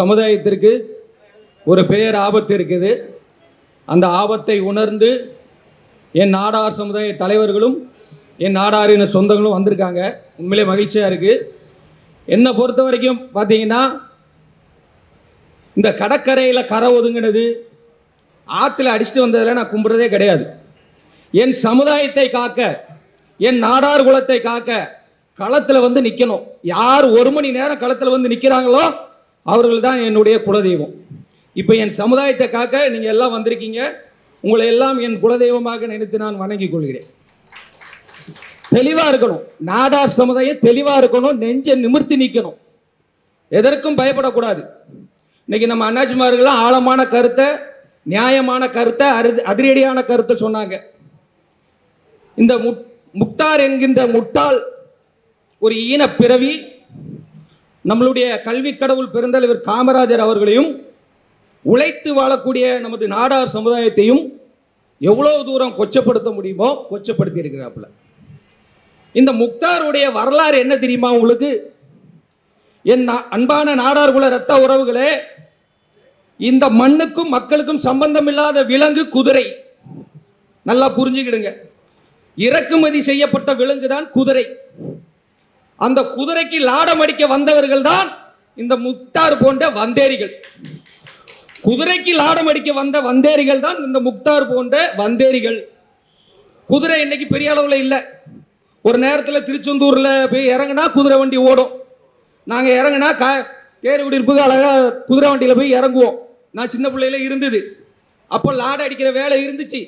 சமுதாயத்திற்கு ஒரு பெயர் ஆபத்து இருக்குது. அந்த ஆபத்தை உணர்ந்து என் நாடார் சமுதாய தலைவர்களும் என் நாடாரின சொந்தங்களும் வந்திருக்காங்க. உண்மையிலே மகிழ்ச்சியாக இருக்குது என்னை பொறுத்த வரைக்கும் பார்த்தீங்கன்னா இந்த கடற்கரையில் கரை ஒதுங்கினது ஆற்றுல அடிச்சுட்டு வந்ததில் நான் கும்பிட்றதே கிடையாது. என் சமுதாயத்தை காக்க என் நாடார் குலத்தை காக்க களத்தில் வந்து நிற்கணும் யார் ஒரு மணி நேரம் களத்தில் வந்து நிற்கிறாங்களோ அவர்கள் தான் என்னுடைய குலதெய்வம். இப்போ என் சமுதாயத்தை காக்க நீங்கள் எல்லாம் வந்திருக்கீங்க. உங்களை எல்லாம் என் குலதெய்வமாக நினைத்து நான் வணங்கிக் கொள்கிறேன். தெளிவாக இருக்கணும். நாடார் சமுதாயம் தெளிவாக இருக்கணும். நெஞ்சை நிமிர்த்தி நிற்கணும் எதற்கும் பயப்படக்கூடாது. இன்னைக்கு நம்ம அண்ணாச்சிமார்கள்லாம் ஆழமான கருத்தை நியாயமான கருத்தை அரு அதிரடியான கருத்தை சொன்னாங்க. இந்த முக்தார் என்கின்ற முட்டாள் ஒரு ஈன பிறவி நம்மளுடைய கல்வி கடவுள் பெருந்தலைவர் காமராஜர் அவர்களையும் உழைத்து வாழக்கூடிய நமது நாடார் சமுதாயத்தையும் எவ்வளவு தூரம் கொச்சப்படுத்த முடியுமோ கொச்சப்படுத்தி இருக்கிறாப்புல. இந்த முக்தாருடைய வரலாறு என்ன தெரியுமா உங்களுக்கு? என் நா- அன்பான நாடார் குல ரத்த உறவுகளே இந்த மண்ணுக்கும் மக்களுக்கும் சம்பந்தம் இல்லாத விலங்கு குதிரை. நல்லா புரிஞ்சுக்கிடுங்க. இறக்குமதி செய்யப்பட்ட விலங்கு தான் குதிரை. அந்த குதிரைக்கு லாடம் அடிக்க வந்தவர்கள் தான் இந்த முக்தார் போன்ற வந்தேரிகள். குதிரைக்கு லாடம் அடிக்க வந்த வந்தேரிகள் தான் இந்த முக்தார் போன்ற வந்தேரிகள். குதிரை இன்னைக்கு பெரிய அளவில் இல்லை. ஒரு நேரத்தில் திருச்செந்தூரில் போய் இறங்குனா குதிரை வண்டி ஓடும். நாங்கள் இறங்குனா கா தேர்வுடி இருப்பது அழகாக குதிரை வண்டியில் போய் இறங்குவோம். நான் சின்ன பிள்ளையில இருந்தது. அப்போ லாடம் அடிக்கிற வேலை இருந்துச்சு.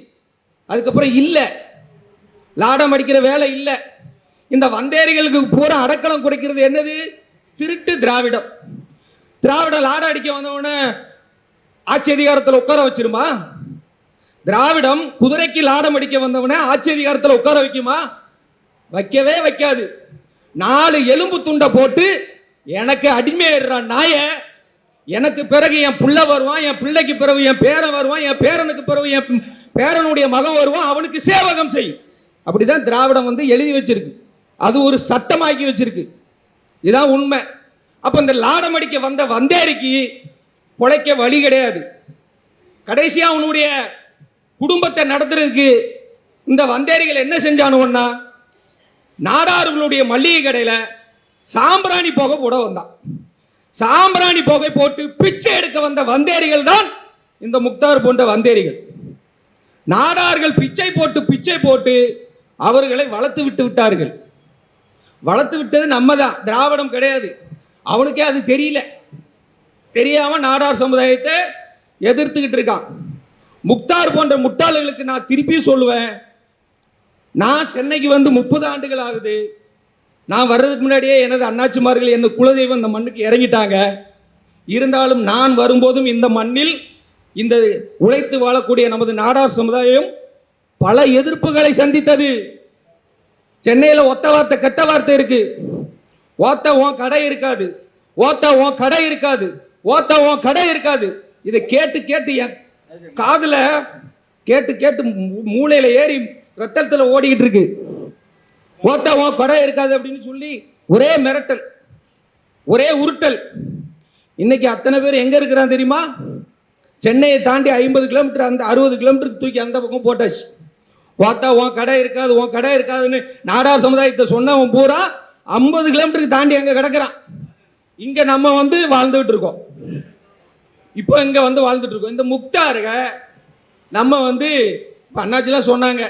அதுக்கப்புறம் இல்லை. லாடம் அடிக்கிற வேலை இல்லை. இந்த வந்தேரிகளுக்கு பூரா அடக்கலம் கொடுக்கிறது என்னது? திருட்டு திராவிடம். திராவிடம் லாடம் அடிக்க வந்தவன ஆட்சி அதிகாரத்தில் உட்கார வச்சிருமா? திராவிடம் குதிரைக்கு லாடம் அடிக்க வந்தவன ஆட்சி அதிகாரத்தில் உட்கார வைக்குமா? வைக்கவே வைக்காது. நாலு எலும்பு துண்டை போட்டு எனக்கு அடிமையிடுறான் நாய. எனக்கு பிறகு என் புள்ள வருவான் என் பிள்ளைக்கு பிறகு என் பேரன் வருவான் என் பேரனுக்கு பிறகு என் பேரனுடைய மகன் வருவான் அவனுக்கு சேவகம் செய்யும். அப்படிதான் திராவிடம் வந்து எழுதி வச்சிருக்கு. அது ஒரு சட்டமாக்கி வச்சிருக்கு. இதுதான் உண்மை. அப்ப இந்த லாடம் அடிக்க வந்த வந்தேரிக்கு பொழைக்க வழி கிடையாது. கடைசியா அவனுடைய குடும்பத்தை நடத்துறதுக்கு இந்த வந்தேரிகள் என்ன செஞ்சானுன்னா நாடார்களுடைய மல்லிகை கடையில சாம்பிராணி புகை போட வந்தான். சாம்பிராணி புகை போட்டு பிச்சை எடுக்க வந்த வந்தேரிகள் தான் இந்த முக்தார் போன்ற வந்தேரிகள். நாடார்கள் பிச்சை போட்டு பிச்சை போட்டு அவர்களை வளர்த்து விட்டு விட்டார்கள். வளர்த்து விட்டது நம்ம தான் திராவிடம் கிடையாது. அவனுக்கே அது தெரியல. தெரியாம நாடார் சமுதாயத்தை எதிர்த்துக்கிட்டு இருக்கான். முக்தார் போன்ற முட்டாளர்களுக்கு நான் திருப்பி சொல்லுவேன். நான் சென்னைக்கு வந்து முப்பது ஆண்டுகள் ஆகுது. நான் வர்றதுக்கு முன்னாடியே எனது அண்ணாச்சிமார்கள் என் குலதெய்வம் இந்த மண்ணுக்கு இறங்கிட்டாங்க. இருந்தாலும் நான் வரும்போதும் இந்த மண்ணில் இந்த உழைத்து வாழக்கூடிய நமது நாடார் சமுதாயம் பல எதிர்ப்புகளை சந்தித்தது. சென்னையில் ஒத்த வார்த்தை கெட்ட வார்த்தை இருக்கு. ஓத்த உன் கடை இருக்காது. ஓத்த உன் கடை இருக்காது. ஓத்த உன் கடை இருக்காது. இதை கேட்டு கேட்டு என் காதுல கேட்டு கேட்டு மூ- மூளையில ஏறி ரத்தத்துல ஓடிக்கிட்டு இருக்கு. ஓத்த உன் கடை இருக்காது அப்படின்னு சொல்லி ஒரே மிரட்டல் ஒரே உருட்டல். இன்னைக்கு அத்தனை பேர் எங்க இருக்கிறான் தெரியுமா? சென்னையை தாண்டி ஐம்பது கிலோமீட்டர் அந்த அறுபது கிலோமீட்டருக்கு தூக்கி அந்த பக்கம் போட்டாச்சு. பார்த்தா உன் கடை இருக்காது உன் கடை இருக்காதுன்னு நாடார் சமுதாயத்தை சொன்னவன் பூரா ஐம்பது கிலோமீட்டருக்கு தாண்டி அங்கே கிடக்குறான். இங்கே நம்ம வந்து வாழ்ந்துகிட்டு இருக்கோம். இப்போ இங்கே வந்து வாழ்ந்துட்டு இருக்கோம். இந்த முக்தாருக நம்ம வந்து இப்ப அண்ணாச்சிலாம் சொன்னாங்க.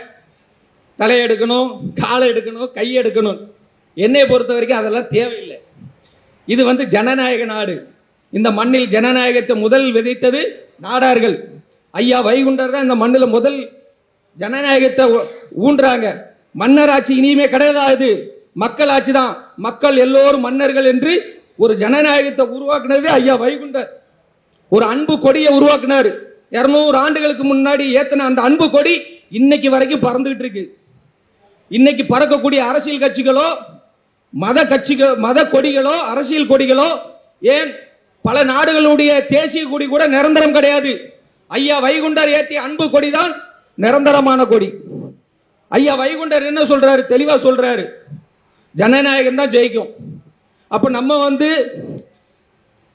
தலையை எடுக்கணும் காலை எடுக்கணும் கை எடுக்கணும். என்னை பொறுத்த வரைக்கும் அதெல்லாம் தேவையில்லை. இது வந்து ஜனநாயக நாடு. இந்த மண்ணில் ஜனநாயகத்தை முதல் விதைத்தது நாடார்கள். ஐயா வைகுண்டர் தான் இந்த மண்ணில் முதல் ஜனநாயகத்தை ஊன்றாங்க. மன்னர் ஆட்சி இனிமே கிடையாது மக்கள் ஆட்சி தான். மக்கள் எல்லோரும் மன்னர்கள் என்று ஒரு ஜனநாயகத்தை உருவாக்குனதே ஐயா வைகுண்டர். ஒரு அன்பு கொடியை உருவாக்குனாரு. இருநூறு ஆண்டுகளுக்கு முன்னாடி ஏத்தன அந்த அன்பு கொடி இன்னைக்கு வரைக்கும் பறந்துகிட்டு இருக்கு. இன்னைக்கு பறக்கக்கூடிய அரசியல் கட்சிகளோ மத கட்சிகள் மத கொடிகளோ அரசியல் கொடிகளோ ஏன் பல நாடுகளுடைய தேசிய கொடி கூட நிரந்தரம் கிடையாது. ஐயா வைகுண்டர் ஏத்திய அன்பு கொடி தான் நிரந்தரமான கொடி. ஐயா வைகுண்டர் என்ன சொல்றாரு? தெளிவா சொல்றாரு. ஜனநாயகம் தான் ஜெயிக்கும். அப்ப நம்ம வந்து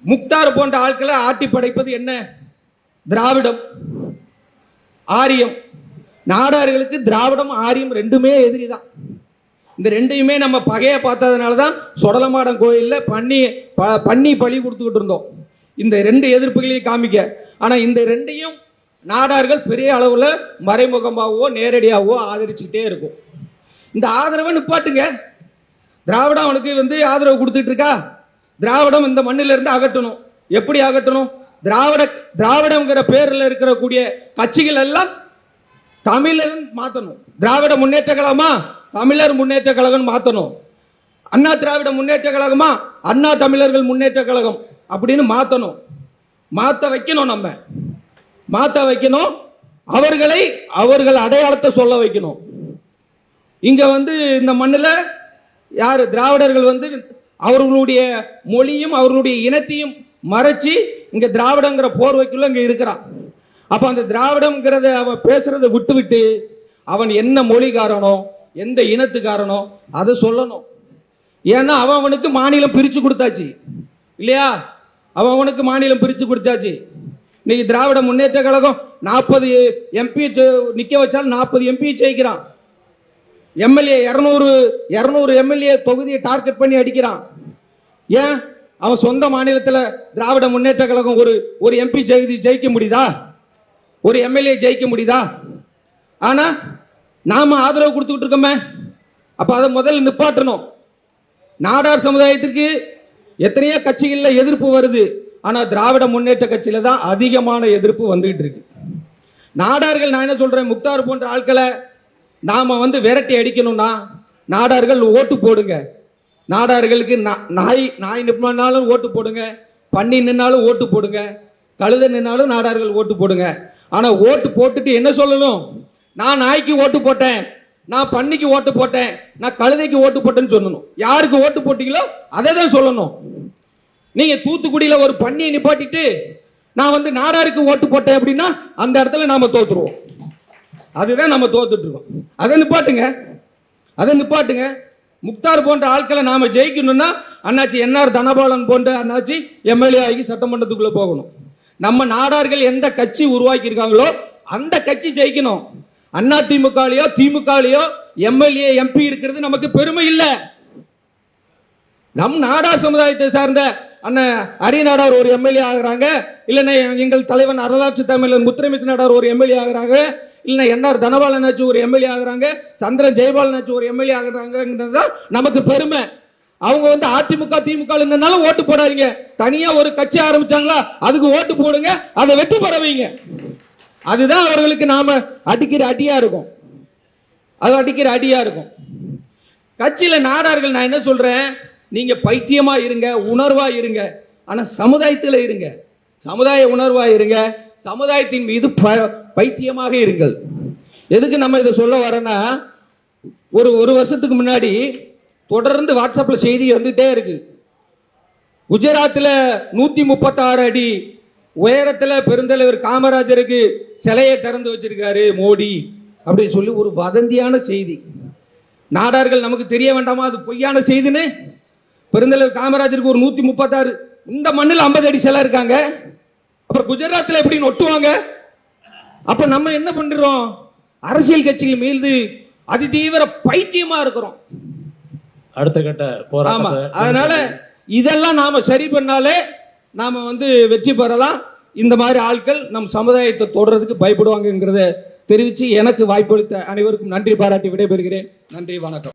முக்தார் போன்ற ஆட்களை ஆட்டி படைப்பது என்ன? திராவிடம். ஆரியம். நாடார்களுக்கு திராவிடம் ஆரியம் ரெண்டுமே எதிரி தான். இந்த ரெண்டையுமே நம்ம பகையை பார்த்ததுனால தான் சொடலமாடம் கோயிலில் பண்ணி ப- பண்ணி பழி கொடுத்துக்கிட்டு இருந்தோம். இந்த ரெண்டு எதிர்ப்புகளையும் காமிக்க. ஆனால் இந்த ரெண்டையும் நாடார்கள் பெரிய அளவில் மறைமுகமாகவோ நேரடியாகவோ ஆதரிச்சுக்கிட்டே இருக்கும். இந்த ஆதரவை நிப்பாட்டுங்க. திராவிடம் அவனுக்கு வந்து ஆதரவு கொடுத்துட்டு இருக்கா? திராவிடம் இந்த மண்ணிலிருந்து அகட்டணும் அகற்றணும். எப்படி அகற்றணும்? திராவிட திராவிடங்கிற பேரில் இருக்கக்கூடிய கட்சிகள் எல்லாம் தமிழர் மாற்றணும் திராவிட முன்னேற்ற கழகமா? தமிழர் முன்னேற்ற கழகம் மாற்றணும் அண்ணா திராவிட முன்னேற்ற கழகமா? அண்ணா தமிழர்கள் முன்னேற்ற கழகம் அப்படின்னு மாற்றணும் மாற்ற வைக்கணும் நம்ம. மாத்த வைக்கணும். அவர்களை அவர்கள் அடையாளத்தை சொல்ல வைக்கணும். இங்க வந்து இந்த மண்ணில் யார்? திராவிடர்கள் வந்து அவர்களுடைய மொழியும் அவர்களுடைய இனத்தையும் மறைச்சி இங்க திராவிடங்கிற போர்வைக்குள்ள இங்க இருக்கிறான். அப்ப அந்த திராவிடம்ங்கிறத அவன் பேசுறதை விட்டு விட்டு அவன் என்ன மொழிக்காரனோ எந்த இனத்துக்காரனோ அதை சொல்லணும். ஏன்னா அவன் அவனுக்கு மாநிலம் பிரிச்சு கொடுத்தாச்சு. இல்லையா? அவன் அவனுக்கு மாநிலம் பிரிச்சு கொடுத்தாச்சு. இன்னைக்கு திராவிட முன்னேற்ற கழகம் நாற்பது எம்பி நிக்க வச்சாலும் நாற்பது எம்பி ஜெயிக்கிறான். எம்எல்ஏ இரநூறு இரநூறு எம்எல்ஏ தொகுதியை டார்கெட் பண்ணி அடிக்கிறான். ஏன்? அவன் சொந்த மாநிலத்தில் திராவிட முன்னேற்ற கழகம் ஒரு ஒரு எம்பி ஜெயிதி ஜெயிக்க முடியுதா? ஒரு எம்எல்ஏ ஜெயிக்க முடியுதா? ஆனா நாம ஆதரவு கொடுத்துக்கிட்டு இருக்கோமே. அப்ப அதை முதல்ல நிப்பாட்டணும். நாடார் சமுதாயத்திற்கு எத்தனையோ கட்சிகளில் எதிர்ப்பு வருது. ஆனால் திராவிட முன்னேற்ற கட்சியில் தான் அதிகமான எதிர்ப்பு வந்துகிட்டு இருக்கு. நாடார்கள் நான் என்ன சொல்றேன் முக்தார் போன்ற ஆட்களை நாம வந்து விரட்டி அடிக்கணும்னா நாடார்கள் ஓட்டு போடுங்க. நாடார்களுக்கு நா- நாய் நாய் நின்னாலும் ஓட்டு போடுங்க பண்ணி நின்னாலும் ஓட்டு போடுங்க கழுத நின்னாலும் நாடார்கள் ஓட்டு போடுங்க. ஆனால் ஓட்டு போட்டுட்டு என்ன சொல்லணும்? நான் நாய்க்கு ஓட்டு போட்டேன் நான் பண்ணிக்கு ஓட்டு போட்டேன் நான் கழுதைக்கு ஓட்டு போட்டேன்னு சொல்லணும். யாருக்கு ஓட்டு போட்டீங்களோ அதை தான் சொல்லணும். நீங்க தூத்துக்குடியில ஒரு பன்னியை நிப்பாட்டிட்டு நான் வந்து நாடாருக்கு ஓட்டு போட்டேன் அப்படின்னா அந்த இடத்துல நாம தோத்துருவோம். அதுதான் நம்ம தோத்துட்டு இருக்கோம் அதை நிப்பாட்டுங்க. அதை நிப்பாட்டுங்க. முக்தார் போன்ற ஆட்களை நாம ஜெயிக்கணும்னா அண்ணாச்சி என்ஆர் தனபாலன் போன்ற அண்ணாச்சி எம்எல்ஏ ஆகி சட்டமன்றத்துக்குள்ள போகணும். நம்ம நாடார்கள் எந்த கட்சி உருவாக்கி இருக்காங்களோ அந்த கட்சி ஜெயிக்கணும். அண்ணா திமுகலையோ திமுகலையோ எம்எல்ஏ எம்பி இருக்கிறது நமக்கு பெருமை இல்லை. நம் நாடார் சமுதாயத்தை சார்ந்த அண்ணன் அரியநாடார் ஒரு எம்எல்ஏ ஆகுறாங்க. இல்லைன்னா எங்கள் தலைவன் அரலாற்று தமிழர் முத்துரமித்து நாடார் ஒரு எம்எல்ஏ ஆகுறாங்க. இல்லைன்னா என்ஆர் தனபாலனாச்சு ஒரு எம்எல்ஏ ஆகிறாங்க. சந்திரன் ஜெயபாலனாச்சு ஒரு எம்எல்ஏ ஆகிறாங்கிறது தான் நமக்கு பெருமை. அவங்க வந்து அதிமுக திமுக இருந்தனால ஓட்டு போடாதீங்க. தனியா ஒரு கட்சி ஆரம்பிச்சாங்களா அதுக்கு ஓட்டு போடுங்க அதை வெற்றி பெற வைங்க அதுதான் அவர்களுக்கு நாம அடிக்கிற அடியா இருக்கும். அது அடிக்கிற அடியா இருக்கும். கட்சியில நாடார்கள் நான் என்ன சொல்றேன்? நீங்க பைத்தியமா இருங்க உணர்வா இருங்க. ஆனா சமுதாயத்தில் இருங்க. சமுதாய உணர்வா இருங்க. சமுதாயத்தின் மீது ப- பைத்தியமாக இருங்கள். எதுக்கு நம்ம இதை சொல்ல வரேன்னா ஒரு ஒரு வருஷத்துக்கு முன்னாடி தொடர்ந்து வாட்ஸ்அப்பில் செய்தி வந்துட்டே இருக்கு. குஜராத்தில் நூற்றி முப்பத்தாறு அடி உயரத்தில் பெருந்தலைவர் காமராஜருக்கு சிலையை திறந்து வச்சிருக்காரு மோடி அப்படின்னு சொல்லி ஒரு வதந்தியான செய்தி. நாடார்கள் நமக்கு தெரிய வேண்டாமா? அது பொய்யான செய்தின்னு பெருந்தலைவர் காமராஜருக்கு ஒரு நூத்தி முப்பத்தாறு. இந்த மண்ணில் ஐம்பது அடி சிலை இருக்காங்க. அப்புறம் குஜராத்தில் எப்படின்னு ஒட்டுவாங்க? அப்ப நம்ம என்ன பண்றோம்? அரசியல் கட்சிகள் மீது அதிதீவிர பைத்தியமா இருக்கிறோம். அடுத்த கட்ட ஆமா. அதனால இதெல்லாம் நாம சரி பண்ணாலே நாம வந்து வெற்றி பெறலாம். இந்த மாதிரி ஆட்கள் நம் சமுதாயத்தை தொடர்றதுக்கு பயப்படுவாங்கங்கிறத தெரிவித்து எனக்கு வாய்ப்பளித்த அனைவருக்கும் நன்றி பாராட்டி விடைபெறுகிறேன். நன்றி வணக்கம்.